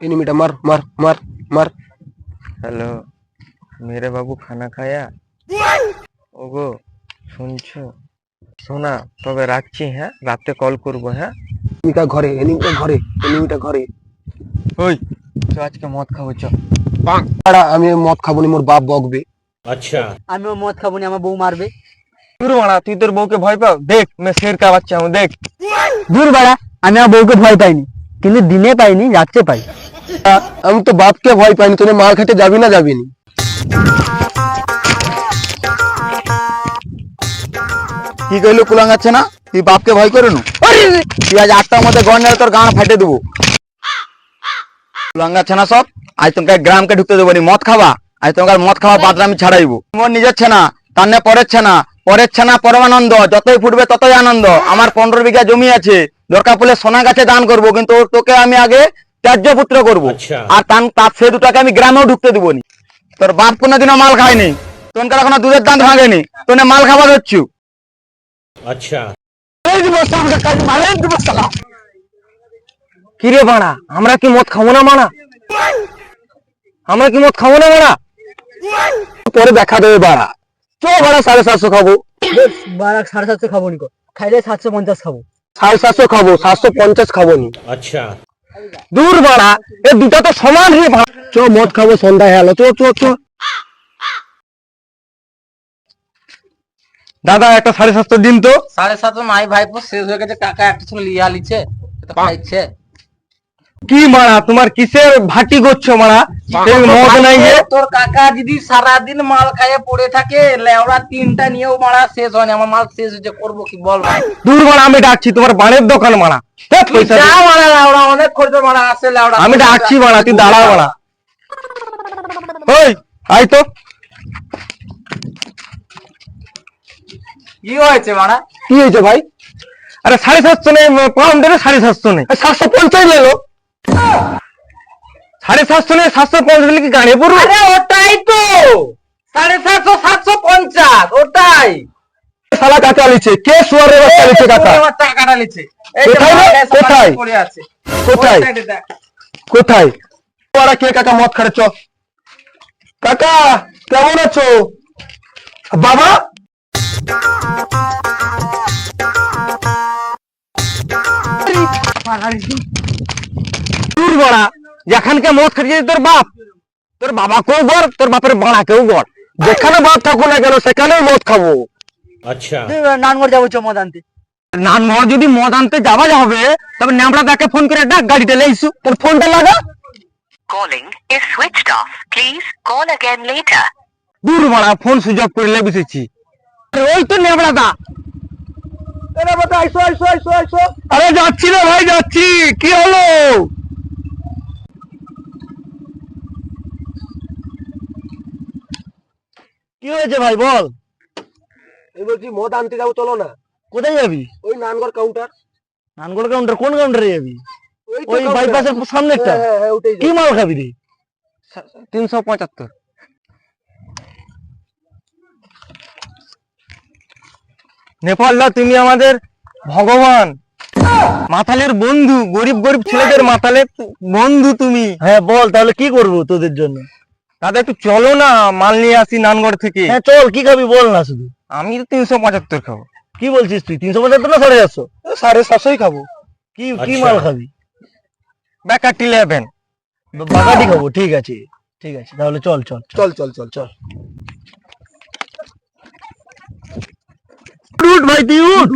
এনিমিটা মার মার মার মার হ্যালো মেরে বাবু খানা খায়া ওগো শুনছো শোনা তবে রাখছি হ্যাঁ রাতে কল করব হ্যাঁ এনিমিটা ঘরে এনিমিটা ঘরে এনিমিটা ঘরে ওই তো আজকে মদ খাব চ আমি মদ খাব নি মোর বাপ বকবে আচ্ছা আমিও মদ খাব নি আমার বউ মারবে দূর বাড়া তুই তোর বউকে ভয় পাও দেখ মে শের কা বাচ্চা হুম দেখ দূর বাড়া আমি আমার বউকে ভয় পাইনি কিন্তু দিনে পাইনি রাত্রে পাই। আমি তো বাপকে ভয় পাইনি তোনে মার খেতে যাবি না যাবি নি কি কইলো কুলাঙ্গাচ্ছে না? তুই বাপকে ভয় করে নু? তুই আজ আটটার মধ্যে গড় নেড়ে তোর গান ফাটে দেবো। কুলাঙ্গাচ্ছে না সব? আজ তোমাকে গ্রামকে ঢুকতে দেবো নি মদ খাবা? আজ তোমাকে মদ খাওয়া বাদরা আমি ছাড়াইব। তোমার নিজের না তার না পরের না পরের না পরমানন্দ যতই ফুটবে ততই আনন্দ। আমার পনেরো বিঘা জমি আছে দরকার পড়লে সোনা গাছে দান করব কিন্তু তোকে আমি আগে ত্যায্য পুত্র করব। আর তার সে দুটাকে আমি গ্রামেও ঢুকতে দেবো নি তোর বাপ কোনোদিনও মাল খায়নি। তোনকার এখনও দুধের দাঁত ভাঙেনি। তোনে মাল খাবার হচ্ছু। কি রে বাড়া আমরা কি মদ খাব না মানা আমরা কি মদ খাব না মানা পরে দেখা দেবে বাড়া। চ বাড়া সাড়ে সাতশো খাব। বারা সাড়ে সাতশো খাব নি খাইলে সাতশো পঞ্চাশ খাব। সাড়ে সাতশো খাব সাতশো পঞ্চাশ খাব নি দূর বাড়া এ দুটা তো সমান রে চ মদ খাব সন্ধ্যায় হলো চ চ চ। দাদা একটা সাড়ে সাতশো দিন তো। সাড়ে সাতশো নাই ভাইপো শেষ হয়ে গেছে কাকা একটা ছিল লিয়া লিছে খাইছে। কি মারা? তোমার কিসের ভাটি করছ মারা? মদ নাই যে? তোর কাকা যদি সারাদিন মাল খাইয়ে পড়ে থাকে লেওড়া তিনটা নিয়েও মারা শেষ হয়নি আমার মাল শেষ হয়েছে করব কি? বল ভাই। দূর মারা আমি ডাকছি তোমার বাড়ির দোকান মারা। ধ্যাৎ পয়সা যা দে। মারা লেওড়া অনেক খরচ মারা আছে লেওড়া। আমি ডাকছি মারা তুই দাঁড়া মারা। ওই আয় তো। কি হয়েছে মারা? কি হয়েছে ভাই? আরে সাড়ে সাতশো নেই পাউন্ডের সাড়ে সাতশো নেই। সাতশো পঞ্চাশ সাড়ে সাতশো নেই সাতশো পঞ্চাশ কি গাড়ি পড়ব? আরে ওটাই তো। সাড়ে সাতশো সাতশো পঞ্চাশ ওটাই। শালা কাকা লিছে কে শুয়ারের বাচ্চা লিছে কাকা টাকাটা নিচ্ছে। কোথায় কোথায়? কোথায়? ওরা কে কাকা মদ খাড়ে কাকা কেমন আছো? বাবা? দূর বড়া। যেখানকে মদ খাটিয়ে তোর বাপ। তোর বাবা কেউ গড় তোর বাপের বাড়া কেউ গড় যেখানে বাপ থাকো না কেন সেখানেই মদ খাব। নানগড় যাব চ মদ আনতে। নান যদি মদ আনতে যাওয়া যাবে তবে ন্যামড়া তাকে ফোন করে ডাক গাড়িতে লেইছু তোর ফোনটা লাগা। Calling is switched off. Please call again later. দূর বড়া ফোন সুইচ অফ করে লেবিসেছি ওই তো ন্যামড়া দা। আরে যাচ্ছি রে ভাই যাচ্ছি। কি হলো? কি হয়েছে ভাই বল। এই বলছি মদ আনতে যাব চলো না। কোথায় যাবি? ওই নানগড় কাউন্টার নানগড় কাউন্টার কোন কাউন্টারে যাবি? ওই। বাইপাসের সামনে একটা হ্যাঁ, হ্যাঁ, হ্যাঁ, কি মাল খাবি রে? তিনশো পঁচাত্তর। নেপালদা তুমি আমাদের ভগবান। মাথালের বন্ধু গরিব গরিব ছেলেদের মাথালের বন্ধু তুমি। হ্যাঁ বল তাহলে কি করব তোদের জন্য? দাদা একটু চলো না মাল নিয়ে আসি নানগড় থেকে। হ্যাঁ চল কি খাবি বল না শুধু। আমি তো তিনশো পঁচাত্তর খাব। কি বলছিস তুই তিনশো পঁচাত্তর না সাড়ে চারশো? সাড়ে সাতশোই খাব। কি কি মাল খাবি? ব্যাকার ইলেভেন বাগাটি খাব ঠিক আছে ঠিক আছে তাহলে চল চল চল। চল চল চল চল। উঠ ভাই তুই উঠ